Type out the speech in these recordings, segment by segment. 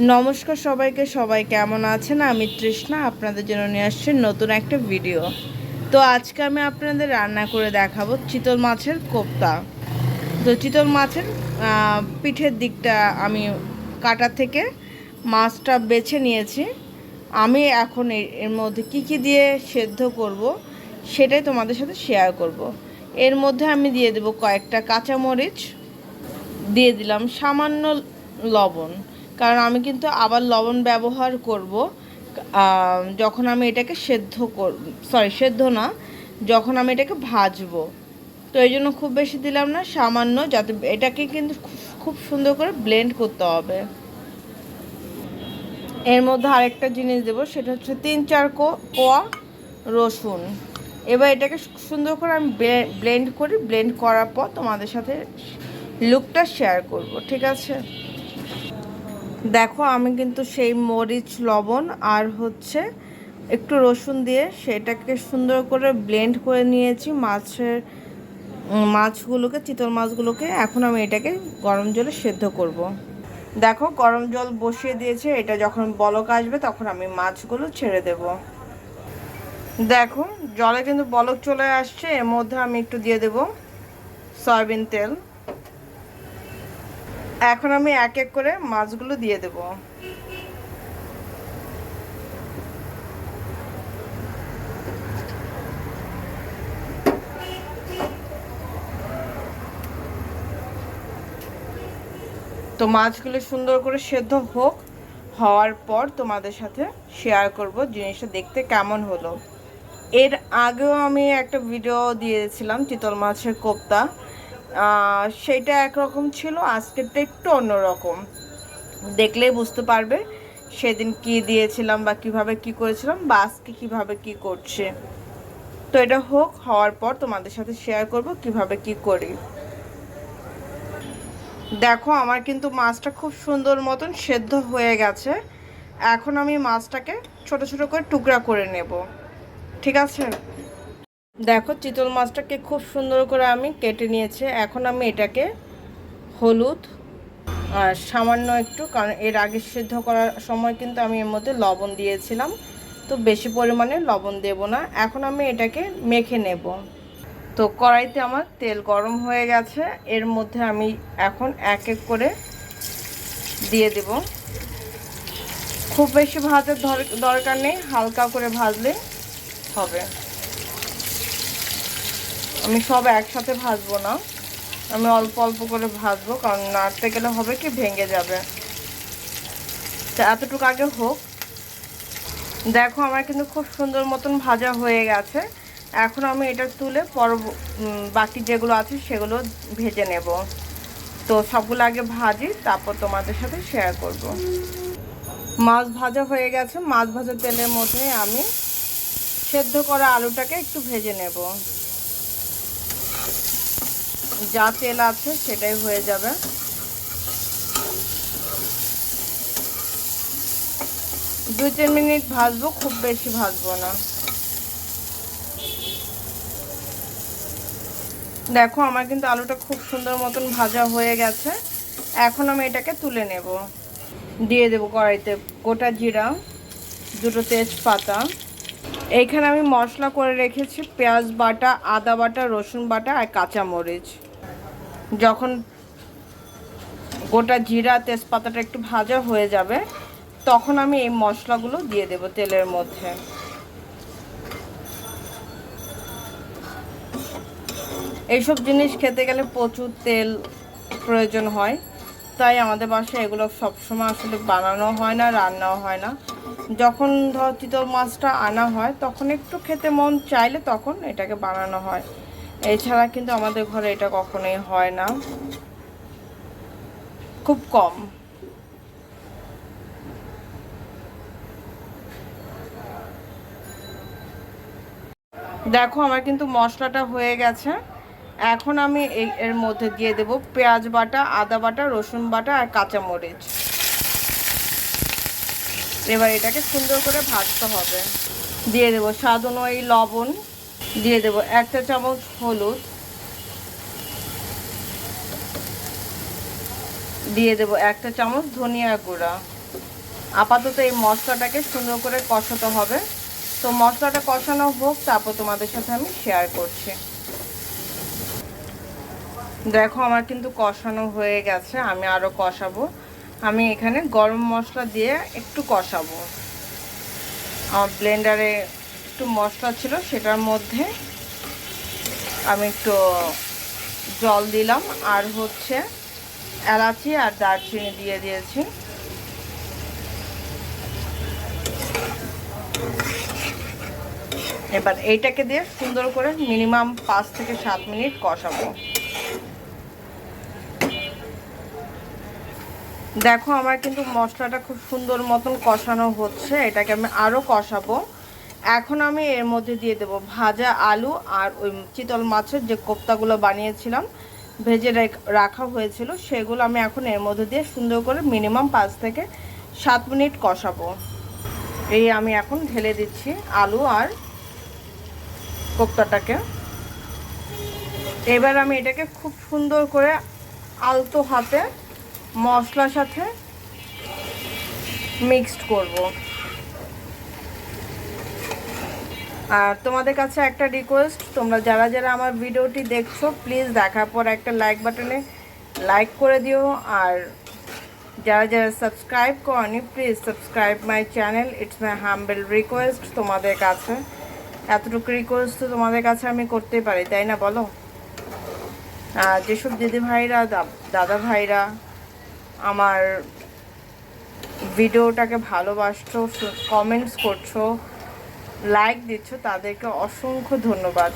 নমস্কার সবাইকে, সবাই কেমন আছেন? আমি তৃষ্ণা, আপনাদের জন্য নিয়ে আসছি নতুন একটা ভিডিও তো আজকে আমি আপনাদের রান্না করে দেখাবো চিতল মাছের কোপ্তা। তো চিতল মাছের পিঠের দিকটা আমি কাটা থেকে মাছটা বেছে নিয়েছি। আমি এখন এর মধ্যে কি কি দিয়ে সেদ্ধ করব সেটাই তোমাদের সাথে শেয়ার করব। এর মধ্যে আমি দিয়ে দেবো কয়েকটা কাঁচামরিচ, দিয়ে দিলাম সামান্য লবণ। কারণ আমি কিন্তু আবার লবণ ব্যবহার করব যখন আমি এটাকে সেদ্ধ কর সরি সেদ্ধ না, যখন আমি এটাকে ভাজবো। তো এই জন্য খুব বেশি দিলাম না, সামান্য যাতে এটাকে কিন্তু খুব- সুন্দর করে ব্লেন্ড করতে হবে। এর মধ্যে আরেকটা জিনিস দেবো, সেটা হচ্ছে তিন চার কোয়া রসুন। এবার এটাকে সুন্দর করে আমি ব্লেন্ড করি ব্লেন্ড করার পর তোমাদের সাথে লুকটা শেয়ার করব, ঠিক আছে? দেখো, আমি কিন্তু সেই মরিচ, লবণ আর হচ্ছে একটু রসুন দিয়ে সেটাকে সুন্দর করে ব্লেন্ড করে নিয়েছি। মাছের মাছগুলোকে, চিতল মাছগুলোকে এখন আমি এটাকে গরম জলে সেদ্ধ করব। দেখো, গরম জল বসিয়ে দিয়েছে। এটা যখন বলক আসবে তখন আমি মাছগুলো ছেড়ে দেব। দেখো, জলে কিন্তু বলক চলে আসছে। এর মধ্যে আমি একটু দিয়ে দেব সয়াবিন তেল। এখন আমি এক এক করে মাছগুলো দিয়ে দেব। তো মাছগুলো সুন্দর করে সেদ্ধ হোক, হওয়ার পর তোমাদের সাথে শেয়ার করব জিনিসটা দেখতে কেমন হলো। এর আগেও আমি একটা ভিডিও দিয়েছিলাম, চিতল মাছের কোপ্তা। সেইটা একরকম ছিল, আজকেরটা একটু অন্যরকম। দেখলেই বুঝতে পারবে সেদিন কি দিয়েছিলাম বা কীভাবে কি করেছিলাম বা আজকে কীভাবে কি করছে। তো এটা হোক, হওয়ার পর তোমাদের সাথে শেয়ার করব কীভাবে কি করি। দেখো, আমার কিন্তু মাছটা খুব সুন্দর মতন সেদ্ধ হয়ে গেছে। এখন আমি মাছটাকে ছোট ছোট করে টুকরা করে নেব। ঠিক আছে? দেখো চিতল মাছটাকে খুব সুন্দর করে আমি কেটে নিয়েছি। এখন আমি এটাকে হলুদ আর সামান্য একটু, কারণ এর আগে সিদ্ধ করার সময় কিন্তু আমি এর মধ্যে লবণ দিয়েছিলাম। তো বেশি পরিমাণে লবণ দেব না। এখন আমি এটাকে মেখে নেব। তো কড়াইতে আমার তেল গরম হয়ে গেছে। এর মধ্যে আমি এখন এক এক করে দিয়ে দেব। খুব বেশি ভাজার দর- দরকার নেই, হালকা করে ভাজলে হবে। আমি সব একসাথে ভাজবো না। আমি অল্প অল্প করে ভাজবো, কারণ নাড়তে গেলে হবে কি ভেঙে যাবে। তো এতটুকু আগে হোক। দেখো আমার কিন্তু খুব সুন্দর মতন ভাজা হয়ে গেছে। এখন আমি এটা তুলে পর বাকি যেগুলো আছে সেগুলো ভেজে নেব। তো সবগুলো আগে ভাজি, তারপর তোমাদের সাথে শেয়ার করব। মাছ ভাজা হয়ে গেছে। মাছ ভাজা তেলের মধ্যে আমি সেদ্ধ করা আলুটাকে একটু ভেজে নেব। যা তেল আছে সেটাই হয়ে যাবে। দুই তিন মিনিট ভাজবো, খুব বেশি ভাজবো না। দেখো, আমার কিন্তু আলুটা খুব সুন্দর মতন ভাজা হয়ে গেছে। এখন আমি এটাকে তুলে নেব। দিয়ে দেবো কড়াইতে গোটা জিরা, দুটো তেজপাতা। এইখানে আমি মশলা করে রেখেছি, পেঁয়াজ বাটা, আদা বাটা, রসুন বাটা আর কাঁচামরিচ। যখন গোটা জিরা তেজপাতাটা একটু ভাজা হয়ে যাবে, তখন আমি এই মশলাগুলো দিয়ে দেব তেলের মধ্যে। এইসব জিনিস খেতে গেলে প্রচুর তেল প্রয়োজন হয়, তাই আমাদের বাসায় এগুলো সবসময় আসলে বানানো হয় না, রান্নাও হয় না। যখন ধর চিতল মাছটা আনা হয়, তখন একটু খেতে মন চাইলে তখন এটাকে বানানো হয়। এছাড়া কিন্তু আমাদের ঘরে এটা কখনোই হয় না। খুব কম। দেখো আমার কিন্তু মশলাটা হয়ে গেছে। এখন আমি এর মধ্যে দিয়ে দেব পেঁয়াজ বাটা, আদা বাটা, রসুন বাটা আর কাঁচামরিচ। এবার এটাকে সুন্দর করে ভাজতে হবে। দিয়ে দেবো স্বাদ অনুযায়ী লবণ। দিয়ে দেবো। একটা চামচ হলুদ দিয়ে দেবো। একটা চামচ ধনিয়া গুঁড়া। আপাতত এই মশলাটাকে সুন্দর করে কষাতে হবে। তো মশলাটা কষানো হোক, তারপর তোমাদের সাথে আমি শেয়ার করছি। দেখো, আমার কিন্তু কষানো হয়ে গেছে। আমি আরও কষাবো। আমি এখানে গরম মশলা দিয়ে একটু কষাবো। আমার ব্লেন্ডারে একটু মশলা ছিল, সেটার মধ্যে আমি একটু জল দিলাম। আর হচ্ছে এলাচি আর দারচিনি দিয়ে দিয়েছি। এবার এইটাকে দিয়ে সুন্দর করে মিনিমাম পাঁচ থেকে সাত মিনিট কষাবো। দেখো, আমার কিন্তু মশলাটা খুব সুন্দর মতন কষানো হচ্ছে। এটাকে আমি আরও কষাবো। এখন আমি এর মধ্যে দিয়ে দেব ভাজা আলু আর ওই চিতল মাছের যে কোপ্তাগুলো বানিয়েছিলাম, ভেজে রাখা হয়েছিল, সেগুলো আমি এখন এর মধ্যে দিয়ে সুন্দর করে মিনিমাম পাঁচ থেকে সাত মিনিট কষাবো। এই আমি এখন ঢেলে দিচ্ছি আলু আর কোপ্তাটাকে। এবার আমি এটাকে খুব সুন্দর করে আলতো হাতে মশলার সাথে মিক্সড করব। আর তোমাদের কাছে একটা রিকোয়েস্ট তোমরা যারা যারা আমার ভিডিওটি দেখছ প্লিজ দেখার পর একটা লাইক বাটনে লাইক করে দিও। আর যারা যারা সাবস্ক্রাইব করনি please subscribe my channel it's my humble request তোমাদের কাছে। এতটুকু রিকোয়েস্ট তো তোমাদের কাছে আমি করতে পারি, তাই না বলো? যেসব দিদি ভাইরা দাদা ভাইরা আমার ভিডিওটাকে ভালোবাসছো কমেন্টস করছ লাইক দিচ্ছ, তাদেরকে অসংখ্য ধন্যবাদ।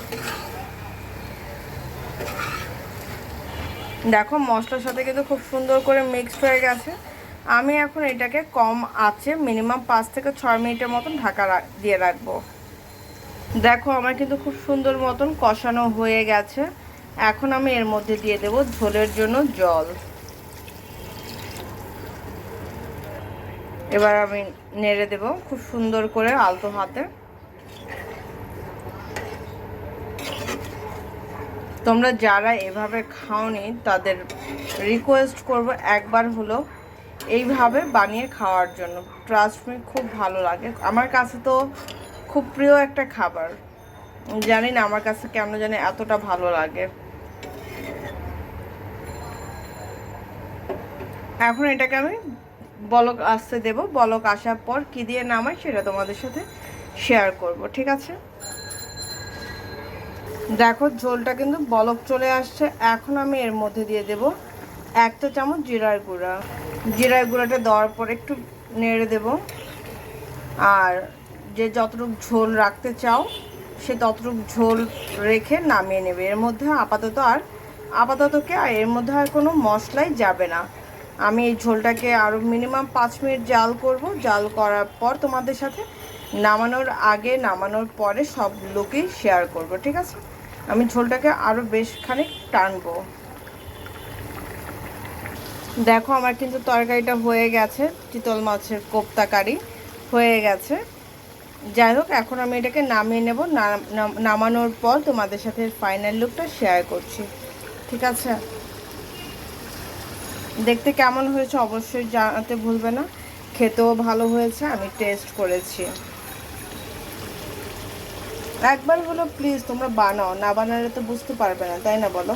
দেখো, মশলার সাথে কিন্তু খুব সুন্দর করে মিক্সড হয়ে গেছে। আমি এখন এটাকে কম আছে মিনিমাম পাঁচ থেকে ছয় মিনিটের মতন ঢাকা দিয়ে রাখব। দেখো, আমার কিন্তু খুব সুন্দর মতন কষানো হয়ে গেছে। এখন আমি এর মধ্যে দিয়ে দেব ঝোলের জন্য জল। এবার আমি নেড়ে দেব খুব সুন্দর করে আলতো হাতে। তোমরা যারা এভাবে খাওনি, তাদের রিকোয়েস্ট করব একবার হলো এইভাবে বানিয়ে খাওয়ার জন্য। ট্রাস্ট মি খুব ভালো লাগে। আমার কাছে তো খুব প্রিয় একটা খাবার। জানি না আমার কাছে কেন জানি এতটা ভালো লাগে। এখন এটাকে আমি বলক আসতে দেব। বলক আসার পর কি দিয়ে নামাই সেটা তোমাদের সাথে শেয়ার করব, ঠিক আছে? দেখো, ঝোলটা কিন্তু বলক চলে আসছে। এখন আমি এর মধ্যে দিয়ে দেব একটা চামচ জিরার গুঁড়া। জিরার গুঁড়াটা দেওয়ার পর একটু নেড়ে দেব। আর যে যতটুকু ঝোল রাখতে চাও, সে ততটুকু ঝোল রেখে নামিয়ে নেবে। এর মধ্যে আপাতত আর, আপাতত কি, আর এর মধ্যে আর কোনো মশলাই যাবে না। আমি এই ঝোলটাকে আরও মিনিমাম পাঁচ মিনিট জাল করব। জাল করার পর তোমাদের সাথে নামানোর আগে, নামানোর পরে সব সবগুলোকেই শেয়ার করব, ঠিক আছে? আমি ঝোলটাকে আরও বেশ খানিক টানবো। দেখো, আমার কিন্তু তরকারিটা হয়ে গেছে, চিতল মাছের কোপ্তা কারি হয়ে গেছে। যাই হোক, এখন আমি এটাকে নামিয়ে নেব। নামানোর পর তোমাদের সাথে ফাইনাল লুকটা শেয়ার করছি, ঠিক আছে? দেখতে কেমন হয়েছে অবশ্যই জানাতে ভুলবে না। খেতেও ভালো হয়েছে, আমি টেস্ট করেছি। একবার হলো প্লিজ তোমরা বানাও, না বানালে তো বুঝতে পারবে না, তাই না বলো?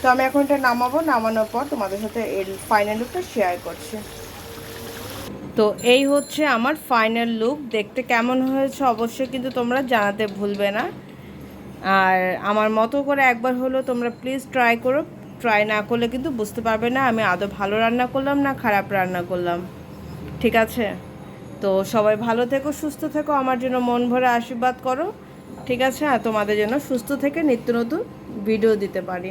তো আমি এখন এটা নামাবো, নামানোর পর তোমাদের সাথে এর ফাইনাল লুকটা শেয়ার করছি। তো এই হচ্ছে আমার ফাইনাল লুক দেখতে কেমন হয়েছে অবশ্যই কিন্তু তোমরা জানাতে ভুলবে না। আর আমার মতো করে একবার হলো তোমরা প্লিজ ট্রাই করো ট্রাই না করলে কিন্তু বুঝতে পারবে না, আমি আদৌ ভালো রান্না করলাম না খারাপ রান্না করলাম। ঠিক আছে? তো সবাই ভালো থেকো, সুস্থ থেকো, আমার জন্য মন ভরে আশীর্বাদ করো, ঠিক আছে? আর তোমাদের জন্য সুস্থ থেকে নিত্য নতুন ভিডিও দিতে পারি।